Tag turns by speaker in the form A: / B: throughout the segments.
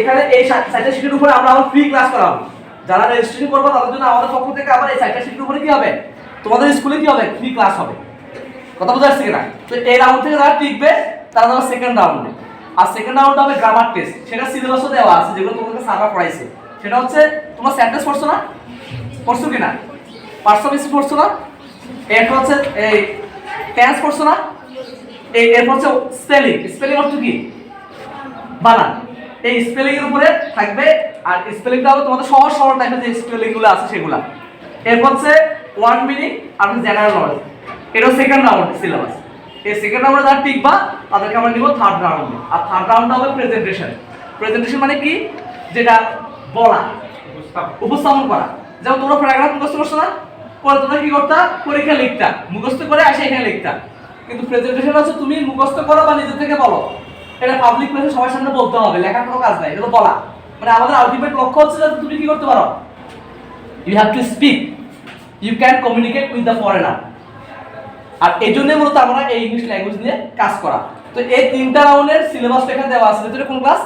A: এখানে এই সাইটটা শিটের উপরে আমরা আমার ফ্রি ক্লাস করাবো। যারা রেজিস্ট্রেশন করব, তাদের জন্য আমাদের পক্ষ থেকে আবার এই সাইটটা শিটের উপরে কি হবে? তোমাদের স্কুলে কি হবে? ফ্রি ক্লাস হবে। কথা বোঝা যাচ্ছে কিনা? তো এই রাউন্ড থেকে যারা টিকবে, তারা যাবে সেকেন্ড রাউন্ডে আর সেকেন্ড রাউন্ড হবে গ্রামার টেস্ট সেটা সিলেবাসও দেওয়া আছে, যেগুলো তোমাদের সার্ভার পড়াইছে। সেটা হচ্ছে, তোমার সেন্টেন্স পড়ছো না? পড়ছো কিনা? পার্সো বেশি পড়ছো না? এরপর হচ্ছে এই টেন্স পড়ছো না? এরপর হচ্ছে স্পেলিং স্পেলিং অর্থ কি? বানান। এই স্পেলিং এর উপরে থাকবে, আর স্পেলিংটা হবে তোমাদের সহজ সরল টাইপের যে স্পেলিংগুলো আছে সেগুলা। এরপর হচ্ছে ওয়ান মিনিং আর জেনারেল নলেজ এটা সেকেন্ড রাউন্ড সিলেবাস এই সেকেন্ড রাউন্ডে যারা টিকবা, তাদেরকে আমরা নিব থার্ড রাউন্ডে আর থার্ড রাউন্ডটা হবে প্রেজেন্টেশন প্রেজেন্টেশন মানে কি? যেটা বলা, উপস্থাপন করা। যেমন তোমরা প্যারাগ্রাফ মুখস্থ করছ না, পরে তোমরা কি করতা? পরীক্ষা লিখতা। মুখস্থ করে আসে এখানে লিখতা। কিন্তু প্রেজেন্টেশন হচ্ছে তুমি মুখস্থ করো বা নিজে থেকে বলো। এটা পাবলিক প্লেসে সবার সামনে বলতে হবে, লেখার কোনো কাজ নাই, এটা তো বলা। মানে আমাদের আলটিমেট লক্ষ্য হচ্ছে যে তুমি কি করতে পারো? You have to speak you can communicate with the foreigner আর এই জন্যই মূলত আমরা এই ইংলিশ ল্যাঙ্গুয়েজ নিয়ে কাজ করা। তো এই তিনটা রাউন্ডের সিলেবাস এখানে দেওয়া আছে। ভিতরে কোন ক্লাস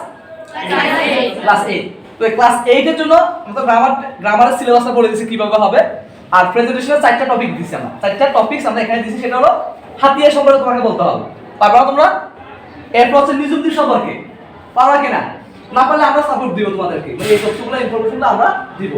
A: ক্লাস এইট তো ক্লাস এইটের জন্য আমরা গ্রামার গ্রামারের সিলেবাসটা বলে দিচ্ছি কীভাবে হবে। আর প্রেজেন্টেশনের চারটা টপিক দিচ্ছি আমরা। চারটা টপিকস আমরা এখানে দিচ্ছি সেটা হলো হাতিয়ার সম্পর্কে তোমাকে বলতে হবে। পারবা তোমরা? এরপর হচ্ছে নিযুক্তি সম্পর্কে। পারবা কিনা? না পারলে আমরা সাপোর্ট দিব তোমাদেরকে। মানে এই তথ্যগুলো ইনফরমেশনটা আমরা দিব।